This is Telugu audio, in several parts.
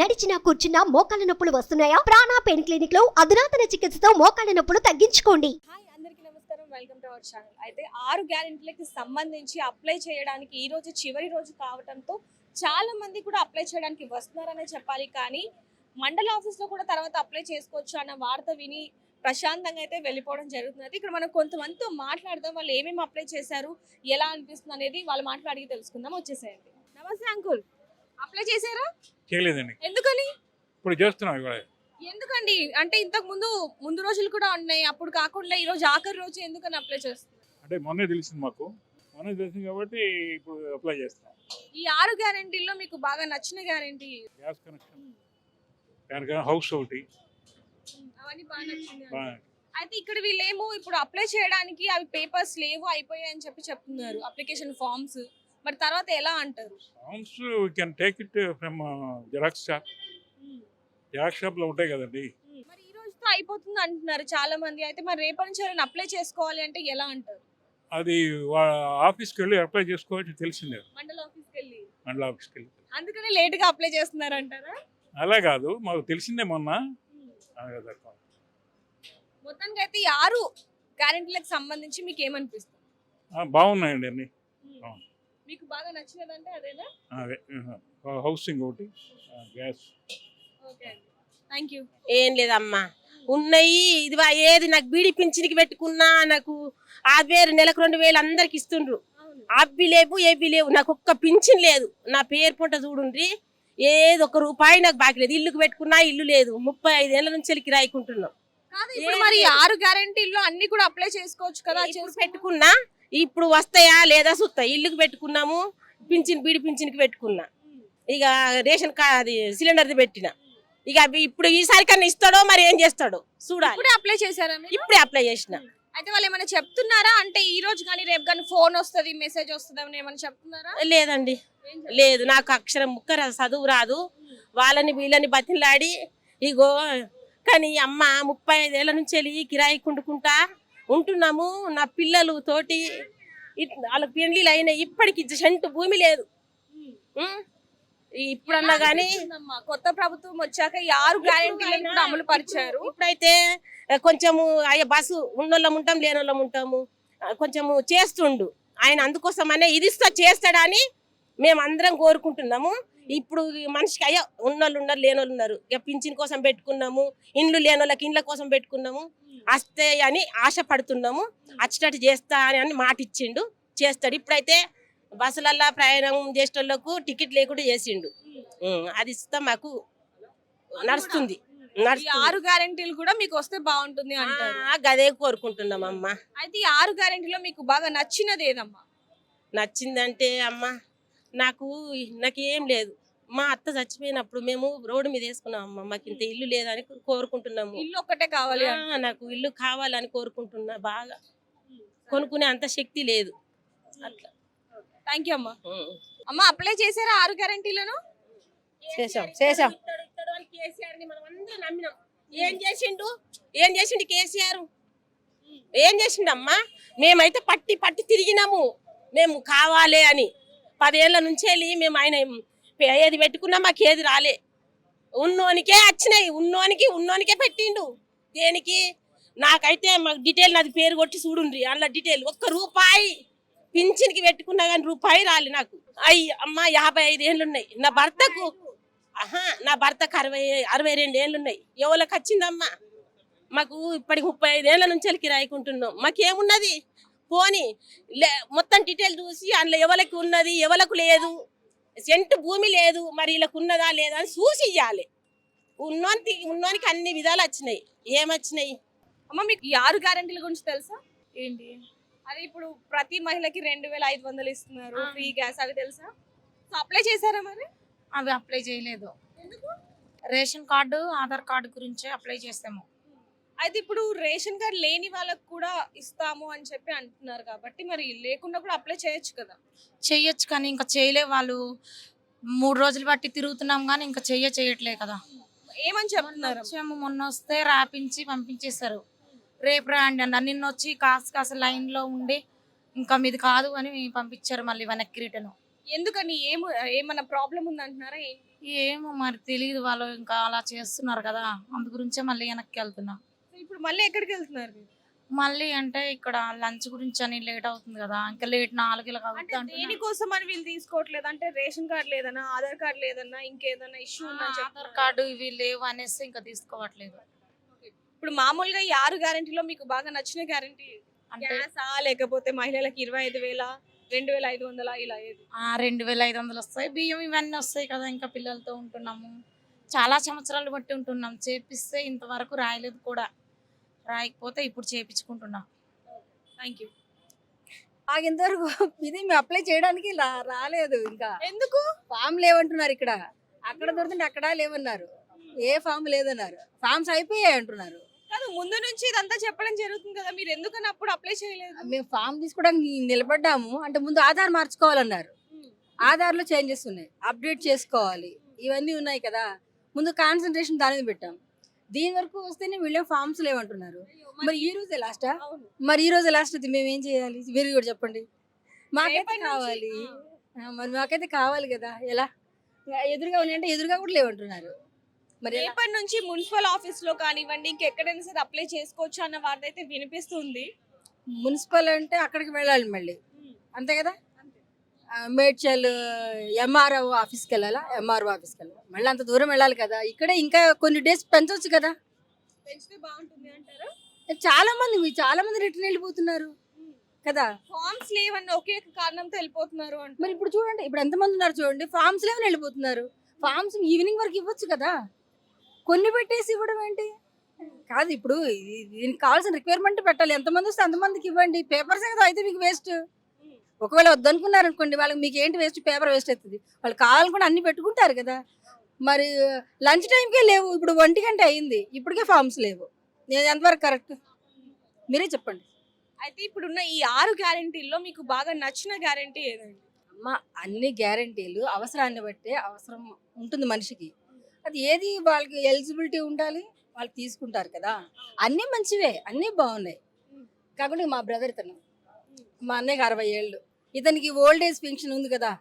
నడిచినా కూర్చున్నా మోకాళ్ళ నొప్పులు వస్తున్నాయా? ప్రాణా పెయిన్ క్లినిక్లో అధునాతన చికిత్సతో మోకాళ్ళ నొప్పులు తగ్గించుకోండి. హాయ్ అందరికీ నమస్కారం. Welcome to our channel. అయితే ఆరు గ్యారెంటీలకి సంబంధించి అప్లై చేయడానికి ఈ రోజు చివరి రోజు కావడంతో చాలా మంది కూడా అప్లై చేయడానికి వస్తున్నారనే చెప్పాలి. కానీ మండల ఆఫీస్లో కూడా తర్వాత అప్లై చేసుకోవచ్చు అన్న వార్త విని ప్రశాంతంగా అయితే వెళ్ళిపోవడం జరుగుతుంది. ఇక్కడ మనం కొంతమందితో మాట్లాడదాం. వాళ్ళు ఏమేమి అప్లై చేశారు? ఎలా అనిపిస్తుంది అనేది వాళ్ళు మాట్లాడి తెలుసుకుందాం. వచ్చేసేయండి. నమస్తే అంకుల్. అప్లై చేశారా? చేయలేదండి. ఎందుకని? ఇప్పుడు చేస్తున్నాం ఇవాళ. ఎందుకండి? అంటే ఇంతకు ముందు ముందు రోజులు కూడా ఉన్నాయి. అప్పుడు కాకుండా ఈ రోజు ఆఖరి రోజు ఎందుకని అప్లై చేస్తున్నారు? అంటే మొన్నే తెలిసింది మాకు. మొన్నే తెలిసింది కాబట్టి ఇప్పుడు అప్లై చేస్తాం ఈ ఆరు గ్యారెంటీల్లో మీకు బాగా నచ్చిన గ్యారెంటీ? Gas connection. హౌస్ ఒకటి. అవన్నీ బాగా నచ్చింది అయితే ఇక్కడ వీళ్ళేమో ఇప్పుడు అప్లై చేయడానికి అవి పేపర్స్ లేవు అయిపోయాయి అని చెప్పి చెప్తున్నారు అప్లికేషన్ ఫామ్స్. మరి తర్వాత ఎలా అంటారు? Forms we can take it from xerox shop xerox షాప్లో ఉంటాయి కదండి. మరి ఈ రోజుతో అయిపోతుంది అంటున్నారు చాలా మంది అయితే మరి రేపటి నుంచి ఎవరైనా అప్లై చేసుకోవాలి అంటే ఎలా అంటారు? అది ఆఫీస్కి వెళ్ళి అప్లై చేసుకోవచ్చు తెలిసిందే. మండల ఆఫీస్కి వెళ్ళి. మండల ఆఫీస్కి వెళ్ళి. అందుకనే లేట్గా అప్లై చేస్తున్నారు అంటారా అలా కాదు. మాకు తెలిసిందే మొన్న. తక్కువ. మొత్తానికి అయితే ఈ ఆరు గ్యారెంటీలకు సంబంధించి మీకు ఏమనిపిస్తుంది? బాగున్నాయండి అన్ని. అవును. మీకు బాగా నచ్చినదంటే అదేనా? అదే హౌసింగ్ ఒకటి. గ్యాస్. ఓకే థ్యాంక్ యూ ఏం లేదమ్మా. ఉన్నాయి ఇది ఏది నాకు బీడి పింఛన్కి పెట్టుకున్నా నాకు ఆ పేరు నెలకు రెండు వేలు అందరికి ఇస్తుండ్రు. అబ్బి లేవు ఏబి లేవు. నాకు ఒక్క పింఛన్ లేదు. నా పేరు పొంట చూడుండ్రి. ఏది ఒక రూపాయి నాకు బాకీ లేదు. ఇల్లుకు పెట్టుకున్నా ఇల్లు లేదు. ముప్పై ఐదేళ్ళ నుంచి వెళ్ళి కిరాయికుంటున్నాం కాదు ఇప్పుడు ఏం మరి. ఆరు గ్యారెంటీల్లో అన్ని కూడా అప్లై చేసుకోవచ్చు కదా పెట్టుకున్నా ఇప్పుడు వస్తాయా లేదా సుత్తాయి ఇల్లుకు పెట్టుకున్నాము పింఛన్ బీడి పింఛన్కి పెట్టుకున్నా. ఇక రేషన్ కార్డు అది సిలిండర్ది పెట్టిన. ఇక అవి ఇప్పుడు ఈసారి కన్నా ఇస్తాడో మరి ఏం చేస్తాడో? చూడాలి. ఇప్పుడే అప్లై చేశారా ఇప్పుడే అప్లై చేసిన. అయితే వాళ్ళు ఏమైనా చెప్తున్నారా? అంటే ఈ రోజు కానీ రేపు కానీ ఫోన్ వస్తది మెసేజ్ వస్తుంది అని ఏమైనా చెప్తున్నారా? లేదండి. లేదు నాకు అక్షరం ముక్క చదువు రాదు. వాళ్ళని వీళ్ళని బతిలాడి ఇగో కానీ అమ్మ ముప్పై ఐదేళ్ళ నుంచి వెళ్ళి కిరాయి కుండుకుంటా ఉంటున్నాము నా పిల్లలు తోటి ఇట్- వాళ్ళ పెళ్ళిళ్ళు అయిన ఇప్పటికి సెంటు భూమి లేదు? ఇప్పుడన్నా కానీ? కొత్త ప్రభుత్వం వచ్చాక ఈ ఆరు గ్యారెంటీలను కూడా అమలు పరిచారు ఇప్పుడైతే కొంచెము అయ్యే బస్సు ఉన్నోళ్ళం ఉంటాం లేనోళ్ళం ఉంటాము కొంచెము చేస్తుండు ఆయన అందుకోసమనే ఇది ఇస్తా చేస్తాడని మేము అందరం కోరుకుంటున్నాము ఇప్పుడు మనిషికి అయ్యో ఉన్నోళ్ళు ఉన్నారు లేనోళ్ళు ఉన్నారు. ఇక పింఛన్ కోసం పెట్టుకున్నాము ఇండ్లు లేనోళ్ళకి ఇండ్ల కోసం పెట్టుకున్నాము వస్తే అని ఆశ పడుతున్నాము వచ్చేటట్టు చేస్తా అని అని మాట ఇచ్చిండు చేస్తాడు. ఇప్పుడైతే బస్సులల్లో ప్రయాణం చేసేటోళ్ళకు టికెట్ లేకుండా చేసిండు. అది ఇస్తా మాకు నడుస్తుంది. ఆరు గ్యారెంటీలు కూడా మీకు వస్తే బాగుంటుంది అంటారు. ఆ, గదే కోరుకుంటున్నాం అమ్మ. అయితే ఈ ఆరు గ్యారెంటీలో మీకు బాగా నచ్చినది ఏదమ్మా? నచ్చిందంటే అమ్మ నాకు నాకు ఏం లేదు. మా అత్త చచ్చిపోయినప్పుడు మేము రోడ్డు మీద వేసుకున్నాం అమ్మ మాకు ఇంత ఇల్లు లేదని కోరుకుంటున్నాము. ఇల్లు ఒక్కటే కావాలి నాకు ఇల్లు కావాలని కోరుకుంటున్నా బాగా. కొనుక్కునే అంత శక్తి లేదు. అట్లా. థ్యాంక్ యూ అమ్మా. అమ్మ అప్లై చేశారా ఆరు గ్యారెంటీలను? కేసీఆర్ని మనం అందరం నమ్మినాం. ఏం చేసిండు? ఏం చేసిండు కేసీఆర్? ఏం చేసిండమ్మా? మేమైతే పట్టి పట్టి తిరిగినాము. మేము కావాలి అని. పదేళ్ళ నుంచి వెళ్ళి మేము ఆయన ఏది పెట్టుకున్నా మాకు ఏది రాలే. ఉన్నోనికే వచ్చినాయి ఉన్నోనికి ఉన్నోనికే పెట్టిండు. దేనికి? నాకైతే మాకు డీటెయిల్ నాది పేరు కొట్టి చూడుండ్రి అందులో డీటెయిల్. ఒక్క రూపాయి పింఛన్కి పెట్టుకున్నా కానీ రూపాయి రాలే నాకు. అయ్యి అమ్మ యాభై ఐదు ఏళ్ళు ఉన్నాయి నా భర్తకు ఆహా నా భర్తకు అరవై అరవై రెండు ఏళ్ళు ఉన్నాయి ఎవరికి వచ్చిందమ్మా? మాకు ఇప్పటికి ముప్పై ఐదేళ్ళ నుంచి వెళ్ళి కిరాయికుంటున్నాం మాకేమున్నది? పోని లే మొత్తం డీటెయిల్ చూసి అందులో ఎవరికి ఉన్నది ఎవరికి లేదు సెంటు భూమి లేదు మరి వీళ్ళకి ఉన్నదా లేదా అని చూసి ఇవ్వాలి ఉన్నోనికి ఉన్నోనికి అన్ని విధాలు వచ్చినాయి. ఏమొచ్చినాయి? అమ్మ మీకు ఈ ఆరు గ్యారెంటీల గురించి తెలుసా? ఏంటి? అదే ఇప్పుడు ప్రతి మహిళకి రెండు వేల ఐదు వందలు ఇస్తున్నారు. ఫ్రీ గ్యాస్ అవి తెలుసా? సో అప్లై చేశారా మరి? అవి అప్లై చేయలేదు. ఎందుకు? రేషన్ కార్డు ఆధార్ కార్డు గురించే అప్లై చేస్తాము. అయితే ఇప్పుడు రేషన్ కార్డ్ లేని వాళ్ళకి కూడా ఇస్తాము అని చెప్పి అంటున్నారు కాబట్టి మరి లేకుండా కూడా అప్లై చేయొచ్చు కదా? చెయ్యొచ్చు కానీ ఇంకా చేయలే వాళ్ళు. మూడు రోజులు బట్టి తిరుగుతున్నాం కానీ ఇంకా చెయ్య చేయట్లే కదా. ఏమని చెప్తున్నారు? వచ్చాము మొన్న వస్తే రాపించి పంపించేస్తారు రేపు రాండి అన్న నిన్న వచ్చి కాసు కాసు లైన్లో ఉండి ఇంకా మీది కాదు అని పంపించారు మళ్ళీ వెనక్కి రిటర్న్. ఎందుకని? ఏం ఏమన్నా ప్రాబ్లం ఉంది అంటున్నారా? ఏంటి ఏమో మరి తెలియదు వాళ్ళు ఇంకా అలా చేస్తున్నారు కదా. అందు గురించే మళ్ళీ వెనక్కి వెళ్తున్నా. ఇప్పుడు మళ్ళీ ఎక్కడికి వెళ్తున్నారు మీరు? మళ్ళీ అంటే ఇక్కడ లంచ్ గురించి అని లేట్ అవుతుంది కదా ఇంకా లేట్ నాలుగు అంటే దేనికోసం అని వీళ్ళు తీసుకోవట్లేదు? అంటే రేషన్ కార్డు లేదన్నా ఆధార్ కార్డు లేదన్నా ఇంకేదన్నా ఇష్యూ ఉందని ఆధార్. కార్డు ఇవి లేవు అనేసి ఇంకా తీసుకోవట్లేదు. ఇప్పుడు మామూలుగా ఈ ఆరు గ్యారెంటీలో మీకు బాగా నచ్చిన గ్యారెంటీ అంటే గ్యాసా లేకపోతే మహిళలకు ఇరవై ఐదు వేల రెండు వేల ఐదు వందల ఇలా ఏది? ఆ రెండు వేల ఐదు వందలు వస్తాయి. బియ్యం ఇవన్నీ వస్తాయి కదా ఇంకా పిల్లలతో ఉంటున్నాము. చాలా సంవత్సరాలు బట్టి ఉంటున్నాం. చేపిస్తే ఇంతవరకు రాయలేదు కూడా. రాయకపోతే ఇప్పుడు చేపించుకుంటున్నాం. థ్యాంక్ యూ మాకు ఇంతవరకు ఇది మేము అప్లై చేయడానికి రాలేదు ఇంకా. ఎందుకు? ఫామ్ లేవంటున్నారు ఇక్కడ. అక్కడ దొరుకుతుంటే అక్కడ లేవన్నారు. ఏ ఫామ్ లేదన్నారు. ఫామ్స్ అయిపోయాయి అంటున్నారు. కాదు ముందు నుంచి ఇదంతా చెప్పడం జరుగుతుంది కదా. మీరు ఎందుకని అప్పుడు అప్లై చేయలేదు? మేము ఫామ్ తీసుకోవడానికి నిలబడ్డాము. అంటే ముందు ఆధార్ మార్చుకోవాలన్నారు. ఆధార్లో చేంజెస్ ఉన్నాయి. అప్డేట్ చేసుకోవాలి. ఇవన్నీ ఉన్నాయి కదా. ముందు కాన్సన్ట్రేషన్ దాని మీద పెట్టాం. దీని వరకు వస్తేనే వీళ్ళే ఫామ్స్ లేవంటున్నారు మరి ఈ రోజే లాస్టా. మరి ఈ రోజే లాస్ట్ అయితే మేము ఏం చేయాలి? మీరు కూడా చెప్పండి. మాకైతే కావాలి. మరి మాకైతే కావాలి కదా? ఎలా? ఎదురుగా ఉన్నాయంటే ఎదురుగా కూడా లేవంటున్నారు. మరి ఎలా? రేపటి నుంచి మున్సిపల్ ఆఫీస్లో కానివ్వండి ఇంకెక్కడైనా సరే అప్లై చేసుకోవచ్చు అన్న వార్త అయితే వినిపిస్తుంది. మున్సిపల్ అంటే అక్కడికి వెళ్ళాలి మళ్ళీ. అంతే కదా? మేడ్చల్ ఎంఆర్ఓ ఆఫీస్కి వెళ్ళాలా? ఎంఆర్ఓ ఆఫీస్కి వెళ్ళాలి? మళ్ళీ అంత దూరం వెళ్ళాలి కదా. ఇక్కడే ఇంకా కొన్ని డేస్ పెంచవచ్చు కదా. పెంచితే బాగుంటుంది అంటారు? చాలా మంది చాలా మంది రిటర్న్ వెళ్ళిపోతున్నారు కదా. ఫార్మ్స్ లేవన్న ఒకే కారణంతో వెళ్ళిపోతున్నారు అంటే మరి ఇప్పుడు చూడండి ఇప్పుడు ఎంతమంది ఉన్నారు చూడండి ఫామ్స్ లేవని వెళ్ళిపోతున్నారు. ఫామ్స్ ఈవినింగ్ వరకు ఇవ్వచ్చు కదా. కొన్ని పెట్టేసి ఇవ్వడం ఏంటి? కాదు ఇప్పుడు దీనికి కావాల్సిన రిక్వైర్మెంట్ పెట్టాలి. ఎంతమంది వస్తే అంతమందికి ఇవ్వండి. పేపర్స్ కదా అయితే మీకు వేస్ట్ ఒకవేళ వద్దనుకున్నారు అనుకోండి వాళ్ళకి మీకు ఏంటి వేస్ట్ పేపర్ వేస్ట్ అవుతుంది. వాళ్ళు కావాలనుకుంటే అన్ని పెట్టుకుంటారు కదా. మరి లంచ్ టైంకే లేవు. ఇప్పుడు ఒంటి గంట అయింది. ఇప్పటికే ఫామ్స్ లేవు. నేను ఎంతవరకు కరెక్ట్ మీరే చెప్పండి. అయితే ఇప్పుడున్న ఈ ఆరు గ్యారెంటీల్లో మీకు బాగా నచ్చిన గ్యారెంటీ ఏదండి? అమ్మ అన్ని గ్యారంటీలు అవసరాన్ని బట్టే అవసరం ఉంటుంది మనిషికి. అది ఏది? వాళ్ళకి ఎలిజిబిలిటీ ఉండాలి. వాళ్ళు తీసుకుంటారు కదా. అన్నీ మంచివే. అన్నీ బాగున్నాయి. కాకుండా మా బ్రదర్ ఇతను మా అన్నయ్యకి అరవై ఏళ్ళు. ఇతనికి ఓల్డ్ ఏజ్ పెన్షన్ ఉంది కదా.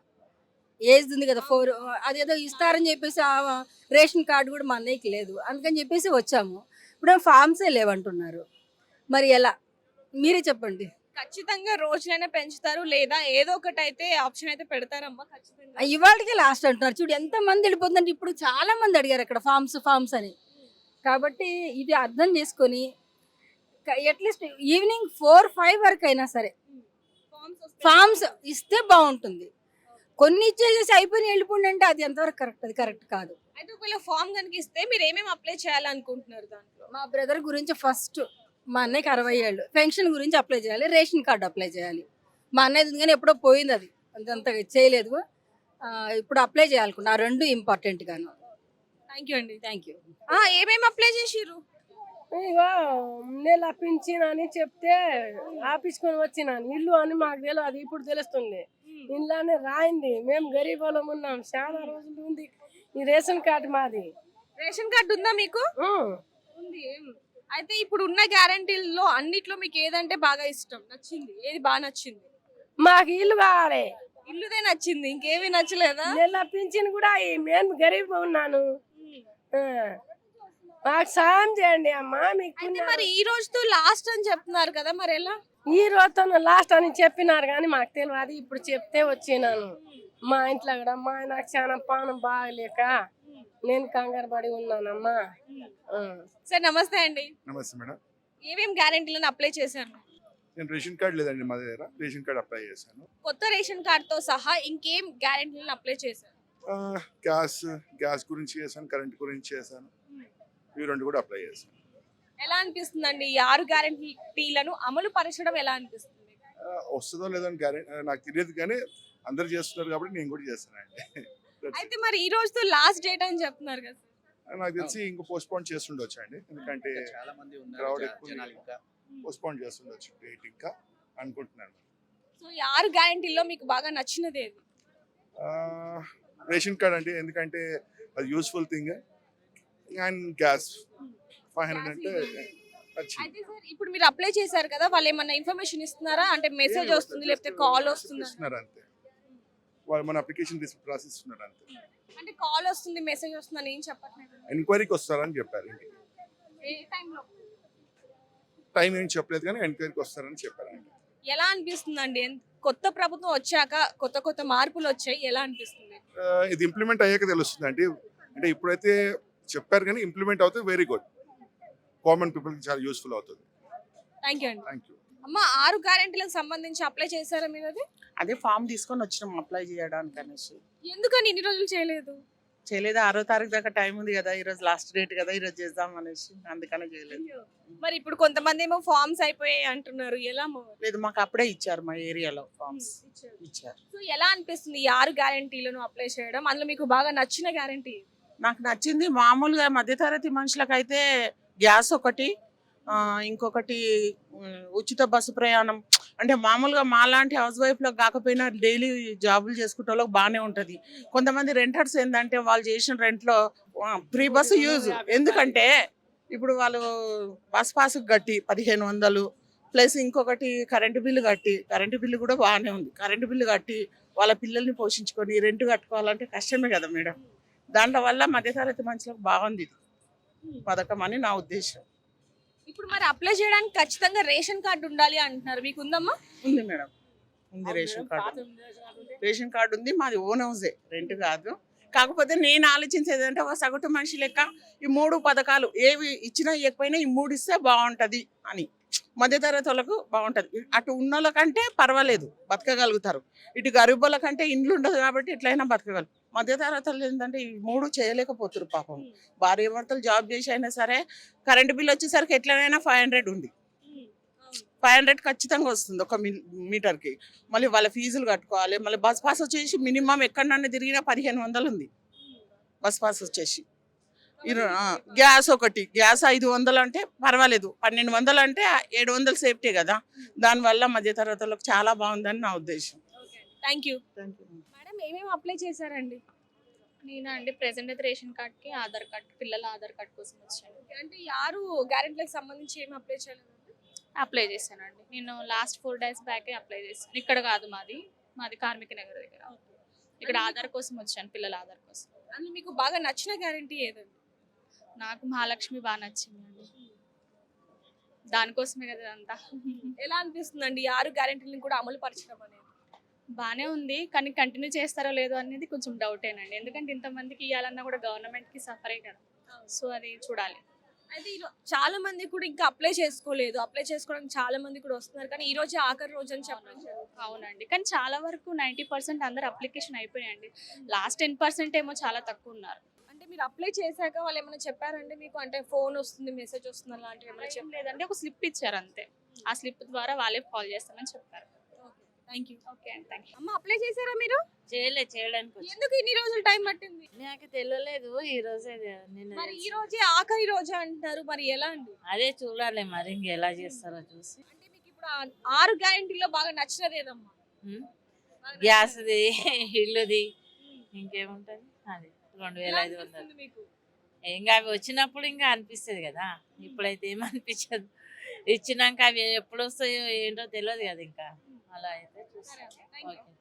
ఏజ్ ఉంది కదా. ఫోర్ అదేదో ఇస్తారని చెప్పేసి ఆ రేషన్ కార్డు కూడా మా అన్నయ్యకి లేదు. అందుకని చెప్పేసి వచ్చాము. ఇప్పుడు ఫామ్సే లేవంటున్నారు. మరి ఎలా? మీరే చెప్పండి. ఖచ్చితంగా రోజులైనా పెంచుతారు లేదా ఏదో ఒకటి అయితే ఆప్షన్ అయితే పెడతారమ్మా ఖచ్చితంగా. ఇవాళకే లాస్ట్ అంటున్నారు. చూడు ఎంత మంది వెళ్ళిపోతుందంటే ఇప్పుడు చాలా మంది అడిగారు అక్కడ ఫామ్స్ ఫామ్స్ అని. కాబట్టి ఇది అర్థం చేసుకొని అట్లీస్ట్ ఈవినింగ్ ఫోర్ ఫైవ్ వరకు అయినా సరే ఫామ్స్ ఇస్తే బాగుంటుంది. కొన్ని ఇచ్చేసేసి అయిపోయి వెళ్ళిపోండి అంటే అది ఎంతవరకు కరెక్ట్? అది కరెక్ట్ కాదు. అయితే ఒకవేళ ఫామ్ కనుక ఇస్తే మీరు ఏమేమి అప్లై చేయాలనుకుంటున్నారు దాంట్లో? మా బ్రదర్ గురించి ఫస్ట్ మా అన్నయ్యకి అరవై ఏళ్ళు. పెన్షన్ గురించి అప్లై చేయాలి రేషన్ కార్డు అప్లై చేయాలి. మా అన్నయ్యది ఉంది కానీ ఎప్పుడో పోయింది అది. అంత చేయలేదు. ఇప్పుడు అప్లై చేయాలనుకున్నా. ఆ రెండు ఇంపార్టెంట్ గాను. థ్యాంక్ యూ అండి. థ్యాంక్ యూ ఏమేమి అప్లై చేసిర్రు? ఇగో పింఛన్ అని చెప్తే ఆపించుకొని వచ్చినాను ఇల్లు అని మాకు తెలియదు ఇప్పుడు తెలుస్తుంది. ఇంట్లోనే రాయింది. మేము గరీబ్ వాళ్ళం ఉన్నాం. చాలా రోజులు ఉంది. ఈ రేషన్ కార్డు మాది. రేషన్ కార్డు ఉందా మీకు. ఉంది. అయితే ఇప్పుడు ఉన్న గ్యారంటీల్లో అన్నిట్లో మీకు ఏదంటే బాగా ఇష్టం? నచ్చింది. ఏది బాగా నచ్చింది? మాకు ఇల్లు కావాలి. ఇల్లుదే నచ్చింది. ఇంకేమీ నచ్చలేదా? నెల పింఛన్ కూడా మేము గరీబ్ ఉన్నాను. మాకు సాయం చేయండి అమ్మా మీకు అయితే మరి ఈ రోజుతో లాస్ట్ అని చెప్తున్నారు కదా మరి ఎలా? ఈ రోజుతో లాస్ట్ అని చెప్పినారు కానీ మాకు తెలియదు ఇప్పుడు చెప్తే వచ్చినాను. మా ఇంట్లో కూడా మా నాకు చాలా పానం బాగలేక నేను కంగారు పడి ఉన్నానమ్మా. ఆ. సార్ నమస్తే అండి. నమస్తే మేడం. ఏమేం గ్యారంటీలను అప్లై చేశారు? నేను రేషన్ కార్డు లేదండి మా దగ్గర రేషన్ కార్డు అప్లై చేశాను. కొత్త రేషన్ కార్డుతో సహా ఇంకేం గ్యారంటీలను అప్లై చేశారు? ఆ, గ్యాస్ గ్యాస్ గురించి చేశాను కరెంట్ గురించి చేశాను. ఇవి రెండు కూడా అప్లై చేశాను ఎలా అనిపిస్తుందండి? ఈ ఆరు గ్యారంటీలను అమలు పరచడం ఎలా అనిపిస్తుంది? వస్తుందో లేదో అని గ్యారెంటీ నాకు తెలియదు కానీ అందరు చేస్తున్నారు కాబట్టి నేను కూడా చేస్తానండి. అయితే మరి ఈ రోజుతో లాస్ట్ డేట్ అని చెప్తున్నారు కదా సార్. నాకు తెలిసి ఇంకో పోస్ట్ పోన్ చేస్తుండొచ్చు అండి. ఎందుకంటే ఇంకా చాలా మంది ఎక్కువ ఇంకా. పోస్ట్ పోన్ చేస్తుండొచ్చు డేట్ ఇంకా అనుకుంటున్నాను. సో ఈ ఆరు గ్యారంటీల్లో మీకు బాగా నచ్చినది ఏది? ఆ, రేషన్ కార్డ్ అండి. ఎందుకంటే అది useful thing and gas five hundred అంటే నచ్చింది అయితే సార్ ఇప్పుడు మీరు అప్లై చేశారు కదా వాళ్ళు ఏమన్నా ఇన్ఫర్మేషన్ ఇస్తున్నారా? అంటే మెసేజ్ వస్తుంది లేకపోతే కాల్ వస్తుంది? ఇస్తున్నారు అంతే వాళ్ళు మన అప్లికేషన్ ప్రాసెస్ ఇస్తున్నారు అంతే అంటే కాల్ వస్తుంది మెసేజ్ వస్తుంది అని ఏం చెప్పట్లేదు? ఎంక్వైరీకి వస్తారని చెప్పారు ఇంటికి. ఏ టైంలో టైం ఏం చెప్పలేదు కానీ ఎంక్వైరీకి వస్తారని చెప్పారు ఎలా అనిపిస్తుంది అండి కొత్త ప్రభుత్వం వచ్చాక కొత్త కొత్త మార్పులు వచ్చాయి ఎలా అనిపిస్తుంది? ఇది ఇంప్లిమెంట్ అయ్యాక తెలుస్తుంది అండి అంటే ఇప్పుడైతే చెప్పారు కానీ ఇంప్లిమెంట్ అవుతే వెరీ గుడ్ కామన్ పీపుల్కి చాలా యూస్ఫుల్ అవుతుంది. థ్యాంక్ యూ అండి. థ్యాంక్ యూ అమ్మ ఆరు గ్యారెంటీలకు సంబంధించి అప్లై చేశారా మీరు అది? అదే ఫామ్ తీసుకొని వచ్చినాం అప్లై చేయడానికి అనేసి. ఎందుకని ఇన్ని రోజులు చేయలేదు? చేయలేదు ఆరో తారీఖు దాకా టైం ఉంది కదా ఈరోజు లాస్ట్ డేట్ కదా ఈరోజు చేద్దాం అనేసి అందుకనే చేయలేదు. మరి ఇప్పుడు కొంతమంది ఏమో ఫార్మ్స్ అయిపోయాయి అంటున్నారు ఎలా? లేదు మాకు అప్పుడే ఇచ్చారు మా ఏరియాలో ఫామ్స్ ఇచ్చారు. సో ఎలా అనిపిస్తుంది ఈ ఆరు గ్యారెంటీలను అప్లై చేయడం? అందులో మీకు బాగా నచ్చిన గ్యారెంటీ నాకు నచ్చింది. మామూలుగా మధ్యతరగతి మనుషులకైతే గ్యాస్ ఒకటి ఇంకొకటి ఉచిత బస్సు ప్రయాణం. అంటే మామూలుగా మాలాంటి హౌస్ వైఫ్లకు కాకపోయినా డైలీ జాబులు చేసుకుంటే వాళ్ళకి బాగానే ఉంటుంది. కొంతమంది రెంటర్స్ ఏంటంటే వాళ్ళు చేసిన రెంట్లో ఫ్రీ బస్సు యూజ్. ఎందుకంటే ఇప్పుడు వాళ్ళు బస్ పాస్ కట్టి పదిహేను వందలు ప్లస్ ఇంకొకటి కరెంటు బిల్లు కట్టి కరెంటు బిల్లు కూడా బాగానే ఉంది. కరెంటు బిల్లు కట్టి వాళ్ళ పిల్లల్ని పోషించుకొని రెంట్ కట్టుకోవాలంటే కష్టమే కదా మేడం. దాంట్లో వల్ల మధ్యతరగతి మనుషులకు బాగుంది ఇది. పథకం అని నా ఉద్దేశం. ఇప్పుడు మరి అప్లై చేయడానికి ఖచ్చితంగా రేషన్ కార్డు ఉండాలి అంటున్నారు. మీకు ఉందమ్మా? ఉంది మేడం. ఉంది రేషన్ కార్డు. రేషన్ కార్డు ఉంది మాది ఓన్ హౌసే రెంట్ కాదు. కాకపోతే నేను ఆలోచించేది అంటే ఒక సగటు మనిషి లెక్క ఈ మూడు పథకాలు ఏవి ఇచ్చినా ఇవ్వకపోయినా ఈ మూడు ఇస్తే బాగుంటది అని. మధ్యతరగతి వాళ్ళకు బాగుంటది. అటు ఉన్న వాళ్ళకంటే పర్వాలేదు బతకగలుగుతారు. ఇటు గరీబుల కంటే ఇండ్లు ఉండదు కాబట్టి ఎట్లయినా బతకగలరు మధ్యతరగతి వాళ్ళు ఏంటంటే ఈ మూడు చేయలేకపోతారు పాపం. భార్య భర్తలు జాబ్ చేసి అయినా సరే కరెంటు బిల్ వచ్చేసరికి ఎట్లనైనా ఫైవ్ హండ్రెడ్ ఉంది. ఫైవ్ హండ్రెడ్ ఖచ్చితంగా వస్తుంది ఒక మీ- మీటర్కి. మళ్ళీ వాళ్ళ ఫీజులు కట్టుకోవాలి మళ్ళీ బస్ పాస్ వచ్చేసి మినిమం ఎక్కడన్నా తిరిగినా పదిహేను వందలు ఉంది. బస్ పాస్ వచ్చేసి. గ్యాస్ ఒకటి గ్యాస్ ఐదు వందలు అంటే పర్వాలేదు. పన్నెండు వందలు అంటే ఏడు వందలు సేఫ్టీ కదా. దానివల్ల మధ్యతరగతులకు చాలా బాగుందని నా ఉద్దేశం. Thank you thank you madam ఏమేమి అప్లై చేశారండి? నేనా అండి ప్రెసెంట్ అయితే రేషన్ కార్డ్కి ఆధార్ కార్డ్ పిల్లల ఆధార్ కార్డ్ కోసం వచ్చాను. అంటే ఆరు గ్యారెంటీలకు సంబంధించి ఏమి అప్లై చేయలేదు అప్లై చేశానండి. నేను లాస్ట్ ఫోర్ డేస్ బ్యాకే అప్లై చేశాను. ఇక్కడ కాదు మాది మాది కార్మిక నగర్ దగ్గర. ఇక్కడ ఆధార్ కోసం వచ్చాను పిల్లల ఆధార్ కోసం. అందులో మీకు బాగా నచ్చిన గ్యారెంటీ ఏదండి? నాకు మహాలక్ష్మి బాగా నచ్చిందండి దానికోసమే కదా ఇదంతా. ఎలా అనిపిస్తుందండి? ఆరు గ్యారెంటీలను కూడా అమలు పరచడం అనేది? బాగానే ఉంది. కానీ కంటిన్యూ చేస్తారో లేదో అనేది కొంచెం డౌటేనండి. ఎందుకంటే ఇంతమందికి ఇవ్వాలన్నా కూడా గవర్నమెంట్కి సఫరే కదా. సో అది చూడాలి. అయితే చాలా మంది కూడా ఇంకా అప్లై చేసుకోలేదు. అప్లై చేసుకోవడానికి చాలా మంది కూడా వస్తున్నారు. కానీ ఈ రోజే ఆఖరి రోజు అని చెప్పారు అవునండి. కానీ చాలా వరకు నైంటీ పర్సెంట్ అందరు అప్లికేషన్ అయిపోయాయండి. లాస్ట్ టెన్ పర్సెంట్ ఏమో చాలా తక్కువ ఉన్నారు అంటే మీరు అప్లై చేశాక వాళ్ళు ఏమైనా చెప్పారండి మీకు? అంటే ఫోన్ వస్తుంది మెసేజ్ వస్తుంది అలాంటివి ఏమైనా ఏం చెప్పారు? లేదంటే ఒక స్లిప్ ఇచ్చారు అంతే. ఆ స్లిప్ ద్వారా వాళ్ళే కాల్ చేస్తామని చెప్పారు. Thank you okay thank you అమ్మ అప్లై చేశారా మీరు? చేయలే చేయడానికి వచ్చి. ఎందుకు ఇన్ని రోజులు టైం పట్టింది? నాకు తెలియలేదు ఈ రోజే నిన్న మరి ఈ. రోజే ఆఖరి రోజు అంటున్నారు మరి ఎలా అండి? అదే చూడాలి మరి ఇంక ఎలా చేస్తారో చూసి. అంటే మీకు ఇప్పుడు ఆ ఆరు గ్యారెంటీలో బాగా నచ్చినది ఏదమ్మా? ఉమ్. బాగా గ్యాస్ది ఇల్లుది? ఇంకేముంటది? అది రెండు వేల ఎలా ఐదు వందలు. అనిపిస్తుంది మీకు? ఇంకా అవి వచ్చినప్పుడు ఇంకా అనిపిస్తుంది కదా. ఇప్పుడైతే ఏమనిపించదు ఇచ్చినాక అవి ఎప్పుడు వస్తాయో ఏంటో తెలియదు కదా ఇంకా. అలా అయితే. చూస్తాం Thank you. ఓకే